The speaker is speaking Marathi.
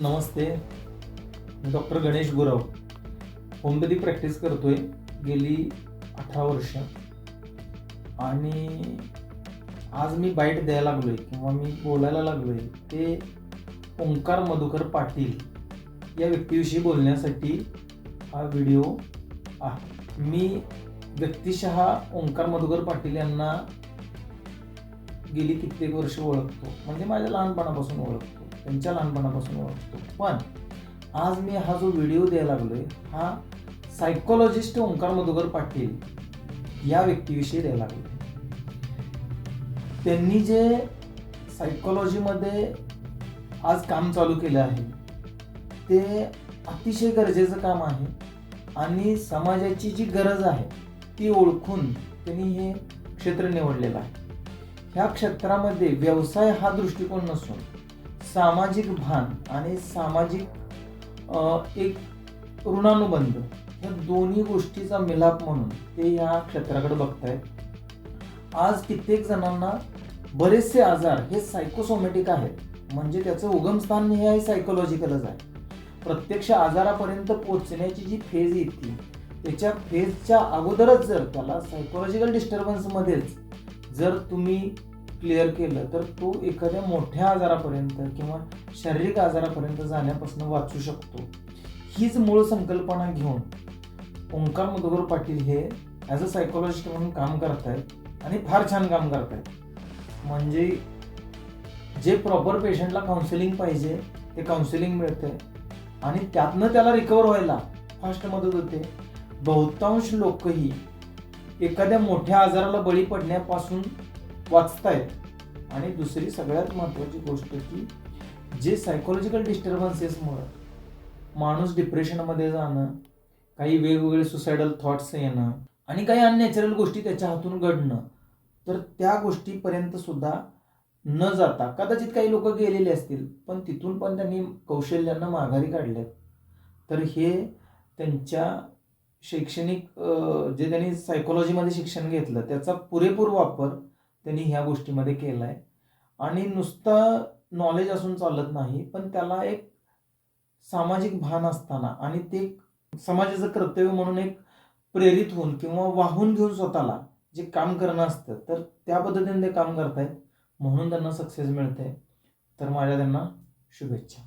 नमस्ते मी doctor Ganesh Gurav. Homeopathy practice करतोय गेली अठरा वर्ष. आणि आज मी बाईट द्यायला लागलो आहे किंवा मी बोलायला लागलोय ते ओंकार मधुकर पाटील या व्यक्तीविषयी बोलण्यासाठी हा व्हिडिओ आहे. मी व्यक्तिशः ओंकार मधुकर पाटील यांना गेली कित्येक वर्ष ओळखतो. म्हणजे माझ्या लहानपणापासून ओळखतो. त्यांच्या लहानपणापासून ओळखतो. पण आज मी हा जो व्हिडिओ द्यायला लागलोय हा सायकोलॉजिस्ट ओंकार मधुकर पाटील या व्यक्तीविषयी द्यायला लागलो त्यांनी जे सायकोलॉजीमध्ये आज काम चालू केलं आहे ते अतिशय गरजेचं काम आहे आणि समाजाची जी गरज आहे ती ओळखून त्यांनी हे क्षेत्र निवडलेलं आहे. ह्या क्षेत्रामध्ये व्यवसाय हा दृष्टिकोन नसून सामाजिक भान आणि सामाजिक एक ऋणानुबंध या दोन्ही गोष्टीचा मिलाप म्हणून ते या क्षेत्राकडे बघतायत आज कित्येक जणांना बरेचसे आजार हे सायकोसोमॅटिक आहेत. म्हणजे त्याचं उगमस्थान हे आहे सायकोलॉजिकलच आहे. प्रत्यक्ष आजारापर्यंत पोहोचण्याची जी फेज येते त्याच्या फेजच्या अगोदरच जर त्याला सायकोलॉजिकल डिस्टर्बन्समध्येच जर तुम्ही क्लिअर केलं तर तो एखाद्या मोठ्या आजारापर्यंत किंवा शारीरिक आजारापर्यंत जाण्यापासून वाचू शकतो. हीच मूळ संकल्पना घेऊन ओंकार मधुकर पाटील हे ॲज अ सायकोलॉजिस्ट म्हणून काम करतायत आणि फार छान काम करतायत. म्हणजे जे प्रॉपर पेशंटला काउन्सिलिंग पाहिजे ते काउन्सिलिंग मिळतंय आणि त्यातनं त्याला रिकवर व्हायला फास्ट मदत होते. बहुतांश लोकही एखाद्या मोठ्या आजाराला बळी पडण्यापासून वाचतायत. आणि दुसरी सगळ्यात महत्त्वाची गोष्ट की जे सायकोलॉजिकल डिस्टर्बन्सेसमुळं माणूस डिप्रेशनमध्ये जाणं काही वेगवेगळे सुसायडल थॉट्स येणं आणि काही अननॅचरल गोष्टी त्याच्या हातून घडणं तर त्या गोष्टीपर्यंत सुद्धा न जाता कदाचित काही लोक गेलेले असतील पण तिथून पण त्यांनी कौशल्यांना माघारी काढल्यात. तर हे त्यांच्या शैक्षणिक जे त्यांनी सायकोलॉजीमध्ये शिक्षण घेतलं त्याचा पुरेपूर वापर त्यांनी ह्या गोष्टीमध्ये केलं आहे आणि नुसतं नॉलेज असून चालत नाही पण त्याला एक सामाजिक भान असताना आणि ते समाजाचं कर्तव्य म्हणून एक प्रेरित होऊन किंवा वाहून घेऊन स्वतःला जे काम करणं असतं तर त्या पद्धतीने ते काम करतायत. म्हणून त्यांना सक्सेस मिळते तर माझ्या त्यांना शुभेच्छा.